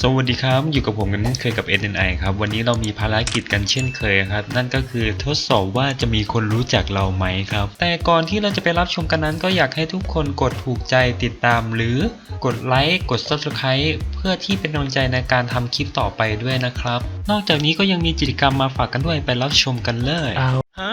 สวัสดีครับ อยู่กับผมกันเคยกับ SNI ครับ วันนี้เรามีภารกิจกันเช่นเคยครับ นั่นก็คือทดสอบว่าจะมีคนรู้จักเราไหมครับ แต่ก่อนที่เราจะไปรับชมกันนั้น ก็อยากให้ทุกคนกดถูกใจติดตาม หรือกดไลค์กด Subscribe เพื่อที่เป็นกำลังใจในการทำคลิปต่อไปด้วยนะครับ นอกจากนี้ก็ยังมีกิจกรรมมาฝากกันด้วยไปรับชมกันเลยเอาฮะ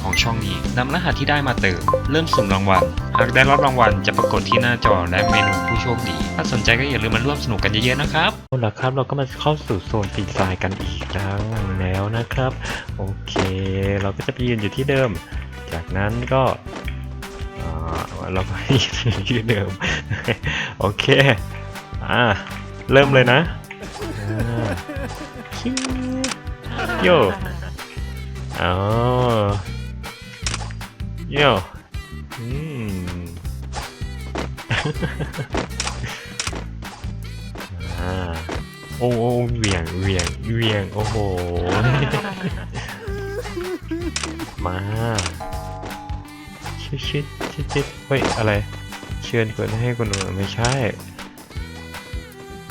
ของช่องนี้นำรหัสที่ได้มาเติม เริ่มสุ่มรางวัล หากได้รับรางวัลจะปรากฏที่หน้าจอและเมนูผู้โชคดี ถ้าสนใจก็อย่าลืมมาร่วมสนุกกันเยอะๆนะครับเอาละครับเราก็มาเข้าสู่โซนฟรีไฟล์กันอีกครั้งแล้วนะครับ โอเค เราก็จะไปยืนอยู่ที่เดิม จากนั้นก็เราก็ยืนอยู่ที่เดิม โอเคอ่าเริ่มเลยนะโยอ๋อ โย่อืมอ่าโอ้โอ้เหวี่ยงเหวี่ยงเหวี่ยง โอ้โห มาชิดชิดชิดชิดเฮ้ย อะไร เชิญคนให้คนอื่นไม่ใช่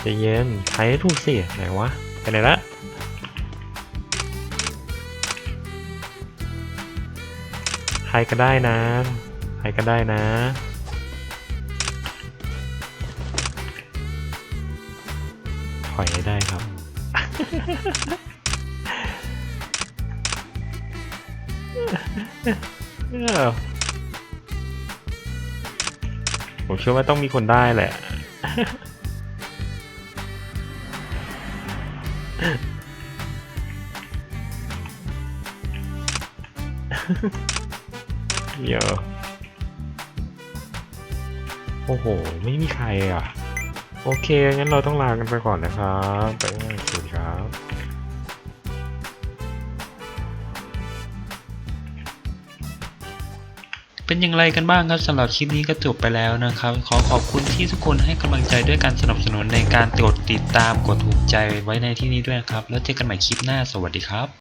ใจเย็นใครให้ถูกสิไหนวะไปไหนละ ใครก็ได้นะ ใครก็ได้นะ ถอยได้ครับผมเชื่อว่าต้องมีคนได้แหละ เดี๋ยวโอ้โห ไม่มีใครอะ โอเค งั้นเราต้องลากันไปก่อนนะครับ ไปสวัสดีครับเป็นอย่างไรกันบ้างครับสำหรับคลิปนี้ก็จบไปแล้วนะครับ ขอขอบคุณที่ทุกคนให้กำลังใจด้วยการสนับสนุนในการกดติดตามกดถูกใจไว้ในที่นี้ด้วยนะครับ แล้วเจอกันใหม่คลิปหน้าสวัสดีครับ